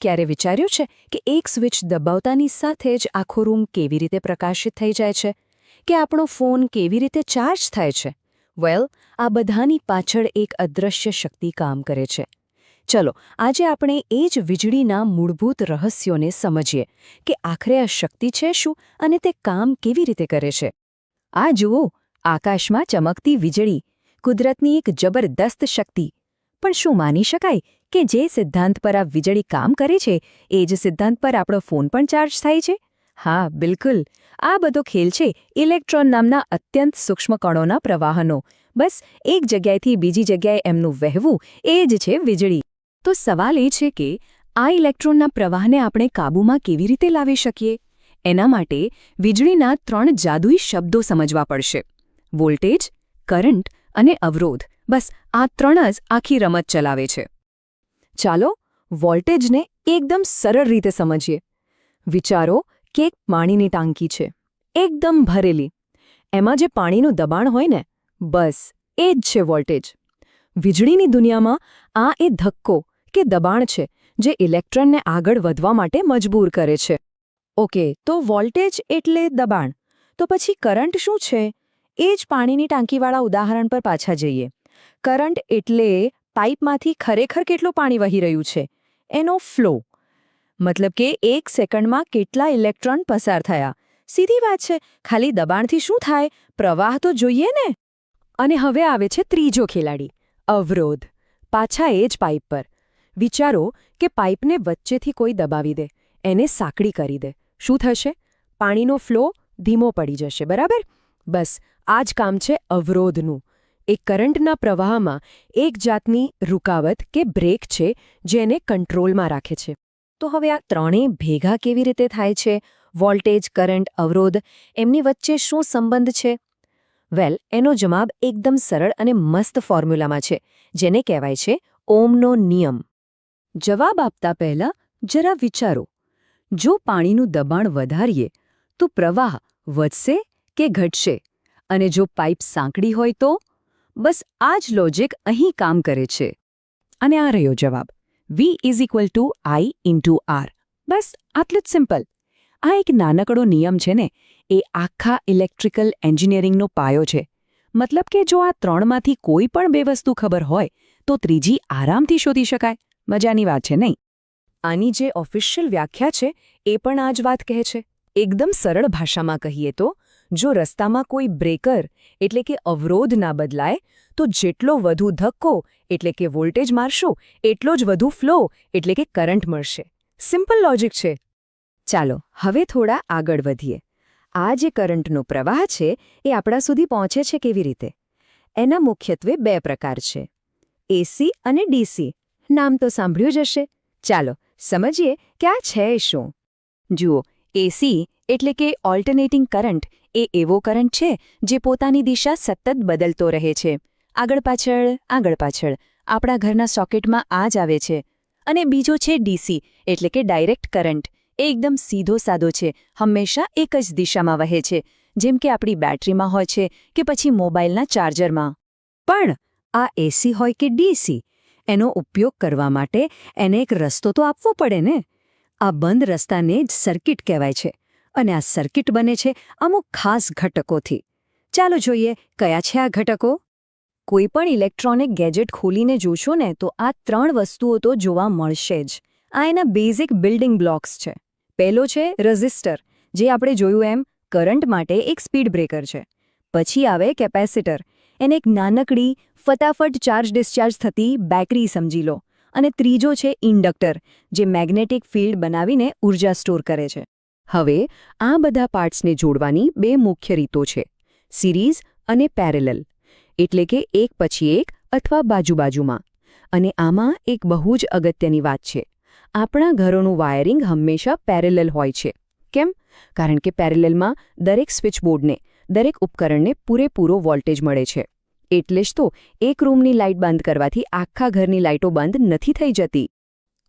ક્યારે વિચાર્યું છે કે એક સ્વિચ દબાવતાની સાથે જ આખો રૂમ કેવી રીતે પ્રકાશિત થઈ જાય છે? કે આપણો ફોન કેવી રીતે ચાર્જ થાય છે? વેલ, આ બધાની પાછળ એક અદૃશ્ય શક્તિ કામ કરે છે. ચલો, આજે આપણે એ જ વીજળીના મૂળભૂત રહસ્યોને સમજીએ કે આખરે આ શક્તિ છે શું અને તે કામ કેવી રીતે કરે છે. આ જુઓ, આકાશમાં ચમકતી વીજળી, કુદરતની એક જબરદસ્ત શક્તિ. પણ શું માની શકાય કે જે સિદ્ધાંત પર આ વીજળી કામ કરે છે, એ જ સિદ્ધાંત પર આપણો ફોન પણ ચાર્જ થાય છે? હા, બિલકુલ. આ બધો ખેલ છે ઇલેક્ટ્રોન નામના અત્યંત સૂક્ષ્મ કણોના પ્રવાહનો. બસ, એક જગ્યાએથી બીજી જગ્યાએ એમનું વહેવું, એ જ છે વીજળી. તો સવાલ એ છે કે, આ ઇલેક્ટ્રોનના પ્રવાહને આપણે કાબૂમાં કેવી રીતે લાવી શકીએ? એના માટે વીજળીના ત્રણ જાદુઈ શબ્દો સમજવા પડશે. વોલ્ટેજ, કરંટ અને અવરોધ. બસ, આ ત્રણ જ આખી રમત ચલાવે છે. ચાલો વોલ્ટેજને એકદમ સરળ રીતે સમજીએ. વિચારો કે એક પાણીની ટાંકી છે, એકદમ ભરેલી. એમાં જે પાણીનું દબાણ હોય ને, બસ, એ જ છે વોલ્ટેજ. વીજળીની દુનિયામાં આ એ ધક્કો કે દબાણ છે, જે ઇલેક્ટ્રોનને આગળ વધવા માટે મજબૂર કરે છે. ઓકે, તો વોલ્ટેજ એટલે દબાણ. તો પછી કરંટ શું છે? એ જ પાણીની ટાંકીવાળા ઉદાહરણ પર પાછા જઈએ. કરંટ એટલે પાઇપમાંથી ખરેખર કેટલું પાણી વહી રહ્યું છે? એનો ફ્લો મતલબ કે એક સેકન્ડમાં કેટલા ઇલેક્ટ્રોન પસાર થયા. સીધી વાત છે, ખાલી દબાણથી શું થાય? પ્રવાહ તો જોઈએ ને? અને હવે આવે છે ત્રીજો ખેલાડી, અવરોધ. પાછા એ જ પાઇપ પર. વિચારો કે પાઇપને વચ્ચેથી કોઈ દબાવી દે. એને સાંકડી કરી દે. શું થશે? પાણીનો ફ્લો ધીમો પડી જશે, બરાબર? બસ, આ જ કામ છે અવરોધનું. એ કરંટના પ્રવાહમાં એક જાતની રૂકાવટ કે બ્રેક છે, જેને કંટ્રોલમાં રાખે છે. તો હવે આ ત્રણેય ભેગા કેવી રીતે થાય છે? વોલ્ટેજ, કરંટ, અવરોધ, એમની વચ્ચે શું સંબંધ છે? વેલ, એનો જવાબ એકદમ સરળ અને મસ્ત ફોર્મ્યુલામાં છે, જેને કહેવાય છે ઓમનો નિયમ. જવાબ આપતા પહેલા જરા વિચારો. જો પાણીનું દબાણ વધારીએ, તો પ્રવાહ વધશે કે ઘટશે? અને જો પાઇપ સાંકડી હોય તો? બસ આ જ લોજિક અહીં કામ કરે છે. અને આ રહ્યો જવાબ. V is equal to I into R બસ આટલું જ સિમ્પલ આ એક નાનકડો નિયમ છે ને, એ આખા ઇલેક્ટ્રિકલ એન્જિનિયરિંગનો પાયો છે. મતલબ કે જો આ ત્રણમાંથી કોઈ પણ બે વસ્તુ ખબર હોય, તો ત્રીજી આરામથી શોધી શકાય. મજાની વાત છે નહીં? આની જે ઓફિશિયલ વ્યાખ્યા છે, એ પણ આ જ વાત કહે છે. એકદમ સરળ ભાષામાં કહીએ તો જો રસ્તામાં કોઈ બ્રેકર, એટલે કે અવરોધ ના બદલાય, તો જેટલો વધુ ધક્કો, એટલે કે વોલ્ટેજ મારશો, એટલો જ વધુ ફ્લો, એટલે કે કરંટ મળશે. સિમ્પલ લોજિક છે. ચાલો, હવે થોડા આગળ વધીએ. આ જે કરંટનો પ્રવાહ છે, એ આપણા સુધી પહોંચે છે કેવી રીતે? એના મુખ્યત્વે બે પ્રકાર છે. એસી અને ડીસી. નામ તો સાંભળ્યું જ હશે. ચાલો, સમજીએ કે આ છે શું? જુઓ, એસી, એટલે કે ઓલ્ટરનેટિંગ કરંટ એ એવો કરંટ છે જે પોતાની દિશા સતત બદલતો રહે છે. આગળ પાછળ આગળ પાછળ, આપણા ઘરના સોકેટમાં આ જ આવે છે. અને બીજો છે ડીસી, એટલે કે ડાયરેક્ટ કરંટ. એ એકદમ સીધો સાદો છે. હંમેશા એક જ દિશામાં વહે છે. જેમ કે આપણી બેટરીમાં હોય છે કે પછી મોબાઈલના ચાર્જરમાં. પણ આ એસી હોય કે ડીસી, એનો ઉપયોગ કરવા માટે એને એક રસ્તો તો આપવો પડે ને? આ બંધ રસ્તાને જ સર્કિટ કહેવાય છે. અને આ સર્કિટ બને છે અમુક ખાસ ઘટકોથી. ચાલો જોઈએ કયા છે આ ઘટકો. કોઈ પણ ઇલેક્ટ્રોનિક ગેજેટ ખોલીને જોશો ને તો આ ત્રણ વસ્તુઓ તો જોવા મળશે જ. આ એના બેઝિક બિલ્ડિંગ બ્લોક્સ છે. પહેલો છે રઝિસ્ટર, જે આપણે જોયું એમ કરંટ માટે એક સ્પીડ બ્રેકર છે. પછી આવે કેપેસિટર. એને એક નાનકડી, ફટાફટ ચાર્જ ડિસ્ચાર્જ થતી બેટરી સમજી લો. અને ત્રીજો છે ઇન્ડક્ટર, જે મેગ્નેટિક ફિલ્ડ બનાવીને ઊર્જા સ્ટોર કરે છે. હવે, આ બધા પાર્ટ્સને જોડવાની બે મુખ્ય રીતો છે, સિરીઝ અને પેરેલલ. એટલે કે એક પછી એક અથવા બાજુ-બાજુમાં. અને આમાં એક બહુ જ અગત્યની વાત છે. આપણા ઘરોનું વાયરિંગ હંમેશા પેરેલલ હોય છે. કેમ? કારણ કે પેરેલલમાં દરેક સ્વિચબોર્ડને, દરેક ઉપકરણને પૂરેપૂરો વોલ્ટેજ મળે છે. એટલે જ તો એક રૂમની લાઇટ બંધ કરવાથી આખા ઘરની લાઇટો બંધ નથી થઈ જતી.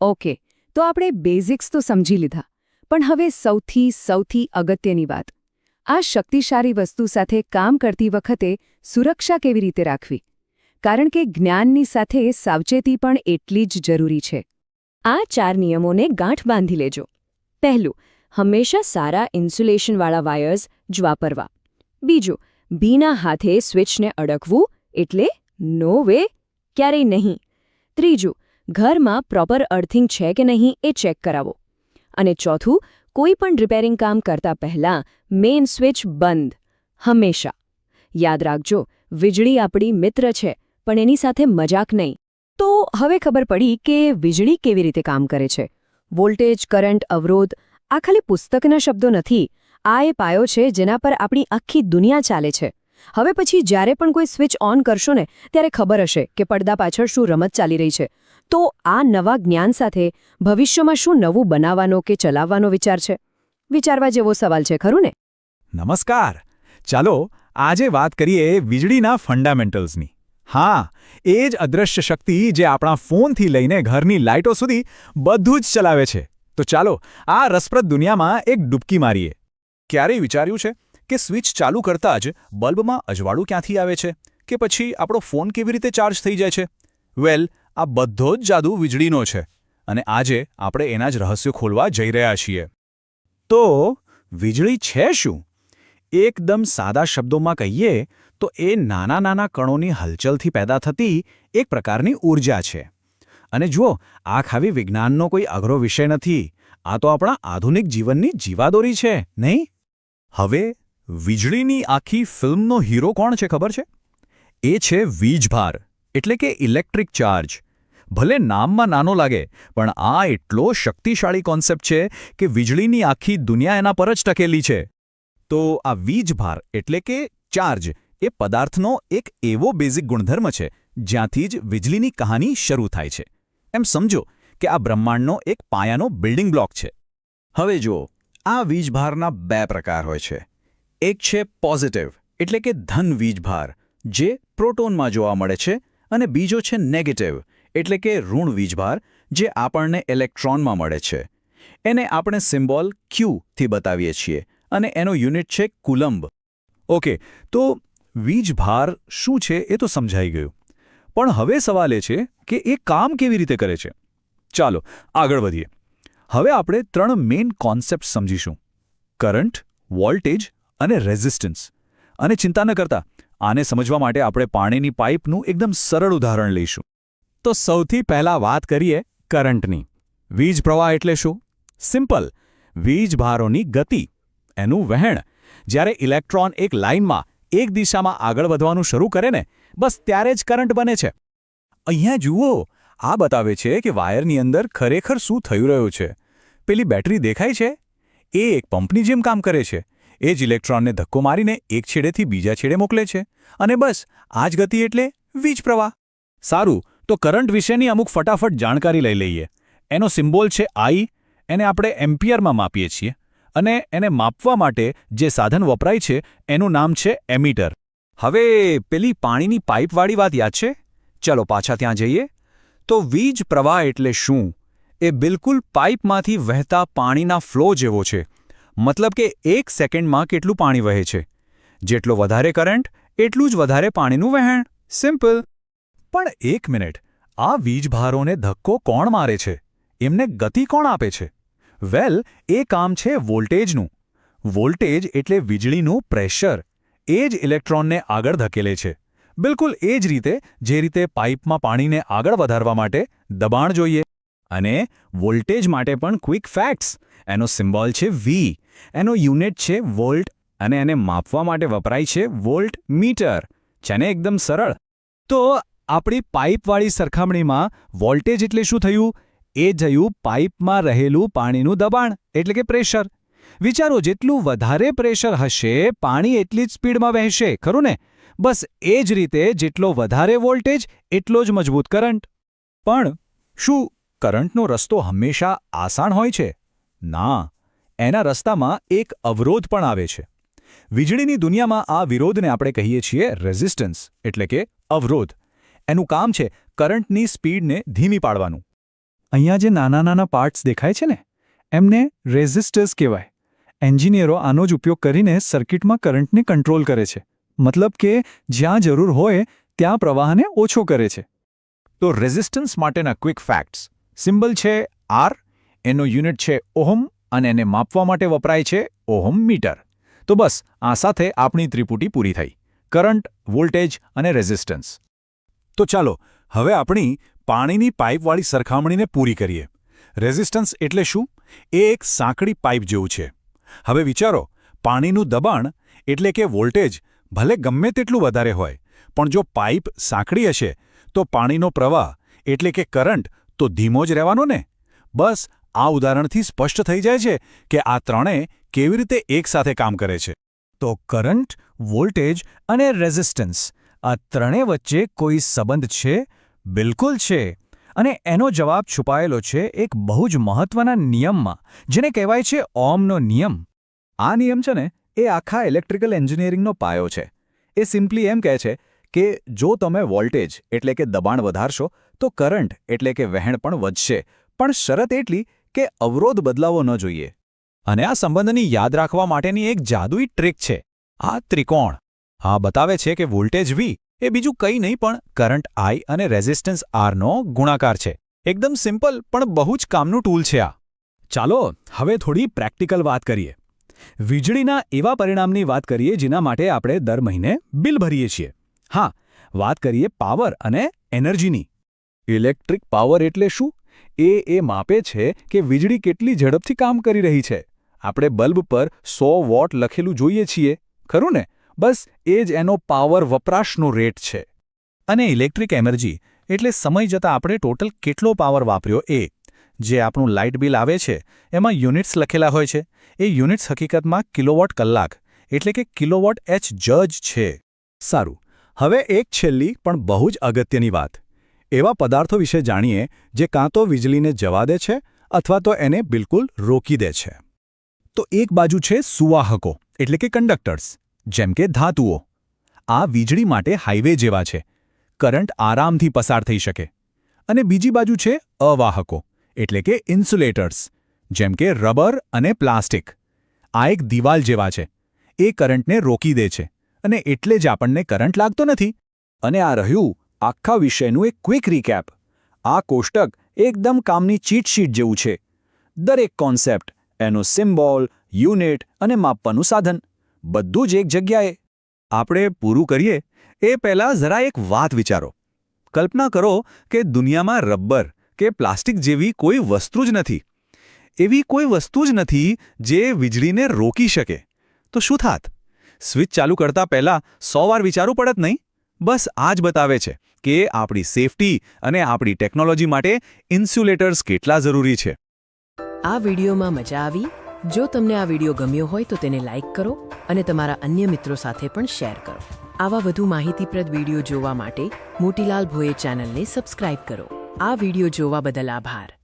ઓકે, તો આપણે બેઝિક્સ તો સમજી લીધા. પણ હવે સૌથી સૌથી અગત્યની વાત. આ શક્તિશાળી વસ્તુ સાથે કામ કરતી વખતે સુરક્ષા કેવી રીતે રાખવી? કારણ કે જ્ઞાનની સાથે સાવચેતી પણ એટલી જ જરૂરી છે. આ ચાર નિયમોને ગાંઠ બાંધી લેજો. પહેલું, હંમેશા સારા ઇન્સ્યુલેશનવાળા વાયર્સ જ વાપરવા. બીજું, ભીના હાથે સ્વિચને અડકવું એટલે નો વે, ક્યારેય નહીં. ત્રીજું, ઘરમાં પ્રોપર અર્થિંગ છે કે નહીં એ ચેક કરાવો. અને ચોથું, કોઈ પણ રિપેરિંગ કામ કરતા પહેલાં મેઇન સ્વિચ બંધ, હંમેશા. યાદ રાખજો, વીજળી આપણી મિત્ર છે, પણ એની સાથે મજાક નહીં. તો હવે ખબર પડી કે વીજળી કેવી રીતે કામ કરે છે. વોલ્ટેજ, કરંટ, અવરોધ, આ ખાલી પુસ્તકના શબ્દો નથી, આ એ પાયો છે જેના પર આપણી આખી દુનિયા ચાલે છે. હવે પછી જ્યારે પણ કોઈ સ્વિચ ઓન કરશો ને, ત્યારે ખબર હશે કે પડદા પાછળ શું રમત ચાલી રહી છે. તો આ નવા જ્ઞાન સાથે ભવિષ્યમાં શું નવું બનાવવાનો કે ચલાવવાનો વિચાર છે? વિચારવા જેવો સવાલ છે, ખરું ને? નમસ્કાર. ચાલો, આજે વાત કરીએ વીજળીના ફંડામેન્ટલ્સની. હા, એ જ અદૃશ્ય શક્તિ જે આપણા ફોનથી લઈને ઘરની લાઇટો સુધી બધું જ ચલાવે છે. તો ચાલો, આ રસપ્રદ દુનિયામાં એક ડૂબકી મારીએ. ક્યારેય વિચાર્યું છે કે સ્વિચ ચાલુ કરતાં જ બલ્બમાં અજવાળું ક્યાંથી આવે છે? કે પછી આપણો ફોન કેવી રીતે ચાર્જ થઈ જાય છે? વેલ આ બધો જ જાદુ વીજળીનો છે અને આજે આપણે એના જ રહસ્યો ખોલવા જઈ રહ્યા છીએ. તો વીજળી છે શું? એકદમ સાદા શબ્દોમાં કહીએ તો એ નાના નાના કણોની હલચલથી પેદા થતી એક પ્રકારની ઊર્જા છે. અને જુઓ આ ખાવી વિજ્ઞાનનો કોઈ અઘરો વિષય નથી. આ તો આપણા આધુનિક જીવનની જીવાદોરી છે, નહીં? હવે વીજળીની આખી ફિલ્મનો હીરો કોણ છે ખબર છે? એ છે વીજભાર, એટલે કે ઇલેક્ટ્રિક ચાર્જ. ભલે નામમાં નાનો લાગે, પણ આ એટલો શક્તિશાળી કોન્સેપ્ટ છે કે વીજળીની આખી દુનિયા એના પર જ ટકેલી છે. તો આ વીજભાર એટલે કે ચાર્જ એ પદાર્થનો એક એવો બેઝિક ગુણધર્મ છે, જ્યાંથી જ વીજળીની કહાની શરૂ થાય છે. એમ સમજો કે આ બ્રહ્માંડનો એક પાયાનો બિલ્ડિંગ બ્લોક છે. હવે જુઓ, આ વીજભારના બે પ્રકાર હોય છે. એક છે પોઝિટિવ, એટલે કે ધન વીજભાર જે પ્રોટોનમાં જોવા મળે છે, અને બીજો છે નેગેટિવ એટલે કે ઋણ વીજભાર, જે આપણને ઇલેક્ટ્રોનમાં મળે છે. એને આપણે સિમ્બોલ ક્યુથી બતાવીએ છીએ અને એનો યુનિટ છે કુલંબ. ઓકે, તો વીજભાર શું છે એ તો સમજાઈ ગયું. પણ હવે સવાલ એ છે કે એ કામ કેવી રીતે કરે છે? ચાલો, આગળ વધીએ. હવે આપણે ત્રણ મેઇન કોન્સેપ્ટ સમજીશું. કરંટ, વોલ્ટેજ અને રેઝિસ્ટન્સ. અને ચિંતા ન કરતા, આને સમજવા માટે આપણે પાણીની પાઇપનું એકદમ સરળ ઉદાહરણ લઈશું. તો સૌથી પહેલા વાત કરીએ કરંટની. વીજ પ્રવાહ એટલે શું? સિમ્પલ. વીજભારોની ગતિ, એનું વહેણ. જ્યારે ઇલેક્ટ્રોન એક લાઇનમાં એક દિશામાં આગળ વધવાનું શરૂ કરે ને, બસ ત્યારે જ કરંટ બને છે. અહીંયા જુઓ, આ બતાવે છે કે વાયરની અંદર ખરેખર શું થઈ રહ્યું છે. પેલી બેટરી દેખાય છે? એ એક પંપની જેમ કામ કરે છે. એ જ ઇલેક્ટ્રોનને ધક્કો મારીને એક છેડેથી બીજા છેડે મોકલે છે. અને બસ, આ જ ગતિ એટલે વીજ પ્રવાહ. સારું તો કરંટ વિશેની અમુક ફટાફટ જાણકારી લઈ લઈએ. એનો સિમ્બોલ છે આઈ એને આપણે એમ્પિયરમાં માપીએ છીએ અને એને માપવા માટે જે સાધન વપરાય છે એનું નામ છે એમીટર. હવે પેલી પાણીની પાઇપવાળી વાત યાદ છે? ચલો પાછા ત્યાં જઈએ. તો વીજ પ્રવાહ એટલે શું? એ બિલકુલ પાઇપમાંથી વહેતા પાણીના ફ્લો જેવો છે. મતલબ કે એક સેકન્ડમાં કેટલું પાણી વહે છે? જેટલો વધારે કરંટ, એટલું જ વધારે પાણીનું વહેણ. સિમ્પલ. પણ એક મિનિટ. આ વીજભારોને ધક્કો કોણ મારે છે? એમને ગતિ કોણ આપે છે? વેલ, એ કામ છે વોલ્ટેજનું. વોલ્ટેજ એટલે વીજળીનું પ્રેશર. એ જ ઇલેક્ટ્રોનને આગળ ધકેલે છે. બિલકુલ એ જ રીતે, જે રીતે પાઇપમાં પાણીને આગળ વધારવા માટે દબાણ જોઈએ. અને વોલ્ટેજ માટે પણ ક્વિક ફેક્ટ્સ. એનો સિમ્બોલ છે વી એનો યુનિટ છે વોલ્ટ અને એને માપવા માટે વપરાય છે વોલ્ટ મીટર છે એકદમ સરળ. તો આપણી પાઇપવાળી સરખામણીમાં વોલ્ટેજ એટલે શું થયું? એ જયું પાઇપમાં રહેલું પાણીનું દબાણ, એટલે કે પ્રેશર. વિચારો, જેટલું વધારે પ્રેશર હશે, પાણી એટલી જ સ્પીડમાં વહેશે, ખરું ને? બસ એ જ રીતે જેટલો વધારે વોલ્ટેજ, એટલો જ મજબૂત કરંટ. પણ શું કરંટનો રસ્તો હંમેશા આસાન હોય છે? ના, એના રસ્તામાં એક અવરોધ પણ આવે છે. વીજળીની દુનિયામાં આ વિરોધને આપણે કહીએ છીએ રેઝિસ્ટન્સ એટલે કે અવરોધ. એનું કામ છે કરંટની સ્પીડને ધીમી પાડવાનું. અહીંયા જે નાના નાના પાર્ટ્સ દેખાય છે ને, એમને રેઝિસ્ટર્સ કહેવાય. એન્જિનિયરો આનો જ ઉપયોગ કરીને સર્કિટમાં કરંટને કંટ્રોલ કરે છે. મતલબ કે જ્યાં જરૂર હોય ત્યાં પ્રવાહને ઓછો કરે છે. તો રેઝિસ્ટન્સ માટેના ક્વિક ફેક્ટ્સ. સિમ્બલ છે આર એનો યુનિટ છે ઓહમ અને એને માપવા માટે વપરાય છે ઓહમ મીટર. તો બસ, આ સાથે આપણી ત્રિપુટી પૂરી થઈ. કરંટ, વોલ્ટેજ અને રેઝિસ્ટન્સ. તો ચાલો, હવે આપણી પાણીની પાઇપવાળી સરખામણીને પૂરી કરીએ. રેઝિસ્ટન્સ એટલે શું? એ એક સાંકડી પાઇપ જેવું છે. હવે વિચારો, પાણીનું દબાણ એટલે કે વોલ્ટેજ ભલે ગમે તેટલું વધારે હોય, પણ જો પાઇપ સાંકડી હશે, તો પાણીનો પ્રવાહ એટલે કે કરંટ તો ધીમો જ રહેવાનો ને? બસ, આ ઉદાહરણથી સ્પષ્ટ થઈ જાય છે કે આ ત્રણેય કેવી રીતે એકસાથે કામ કરે છે. તો કરંટ, વોલ્ટેજ અને રેઝિસ્ટન્સ આ ત્રણેય વચ્ચે કોઈ સંબંધ છે? બિલકુલ છે. અને એનો જવાબ છુપાયેલો છે એક બહુ જ મહત્વના નિયમમાં, જેને કહેવાય છે ઓમનો નિયમ. આ નિયમ છે ને, એ આખા ઇલેક્ટ્રિકલ એન્જિનિયરિંગનો પાયો છે. એ સિમ્પલી એમ કહે છે કે જો તમે વોલ્ટેજ, એટલે કે દબાણ વધારશો, તો કરંટ, એટલે કે વહેણ પણ વધશે. પણ શરત એટલી કે અવરોધ બદલાવો ન જોઈએ. અને આ સંબંધની યાદ રાખવા માટેની એક જાદુઈ ટ્રીક છે. આ ત્રિકોણ. આ બતાવે છે કે વોલ્ટેજ V એ બીજું કંઈ નહીં, પણ કરંટ I અને રેઝિસ્ટન્સ આરનો ગુણાકાર છે. એકદમ સિમ્પલ, પણ બહુ જ કામનું ટૂલ છે આ. ચાલો, હવે થોડી પ્રેક્ટિકલ વાત કરીએ. વીજળીના એવા પરિણામની વાત કરીએ જેના માટે આપણે દર મહિને બિલ ભરીએ છીએ. હા, વાત કરીએ પાવર અને એનર્જીની. ઇલેક્ટ્રિક પાવર એટલે શું? એ એ માપે છે કે વીજળી કેટલી ઝડપથી કામ કરી રહી છે. આપણે બલ્બ પર સો વોટ લખેલું જોઈએ છીએ. ખરું ને? બસ, એ જ એનો પાવર વપરાશનો રેટ છે. અને ઇલેક્ટ્રિક એનર્જી, એટલે સમય જતાં આપણે ટોટલ કેટલો પાવર વાપર્યો એ, જે આપણું લાઇટ બિલ આવે છે, એમાં યુનિટ્સ લખેલા હોય છે. એ યુનિટ્સ હકીકતમાં કિલોવોટ કલાક, એટલે કે કિલોવોટ એચ જજ છે. સારું, હવે એક છેલ્લી, પણ બહુ જ અગત્યની વાત. એવા પદાર્થો વિશે જાણીએ, જે કાં તો વીજળીને જવા દે છે, અથવા તો એને બિલકુલ રોકી દે છે. તો એક બાજુ છે સુવાહકો, એટલે કે કંડક્ટર્સ. જેમ કે ધાતુઓ. આ વીજળી માટે હાઇવે જેવા છે. કરંટ આરામથી પસાર થઈ શકે. અને બીજી બાજુ છે અવાહકો, એટલે કે ઇન્સ્યુલેટર્સ, જેમ કે રબર અને પ્લાસ્ટિક. આ એક દિવાલ જેવા છે. એ કરંટને રોકી દે છે. અને એટલે જ આપણને કરંટ લાગતો નથી. અને આ રહ્યું આખા વિષયનું એક ક્વિક રીકેપ આ કોષ્ટક એકદમ કામની ચીટશીટ જેવું છે. દરેક કોન્સેપ્ટ એનો સિમ્બોલ યુનિટ અને માપવાનું સાધન. બધું જ એક જગ્યાએ. આપણે પૂરું કરીએ, એ પહેલાં જરા એક વાત વિચારો. કલ્પના કરો કે દુનિયામાં રબર કે પ્લાસ્ટિક જેવી કોઈ વસ્તુ જ નથી. એવી કોઈ વસ્તુ જ નથી જે વીજળીને રોકી શકે. તો શું થાત? સ્વિચ ચાલુ કરતા પહેલાં સો વાર વિચારવું પડત નહીં? બસ આ જ બતાવે છે કે આપણી સેફટી અને આપણી ટેકનોલોજી માટે ઇન્સ્યુલેટર્સ કેટલા જરૂરી છે. આ વિડીયોમાં મજા આવી? જો તમને આ વીડિયો ગમ્યો હોય તો તેને લાઇક કરો અને તમારા અન્ય મિત્રો સાથે પણ શેર કરો. આવા વધુ માહિતીપ્રદ વીડિયો જોવા માટે મોટીલાલ ભોએ ચેનલને સબસ્ક્રાઇબ કરો. આ વીડિયો જોવા બદલ આભાર.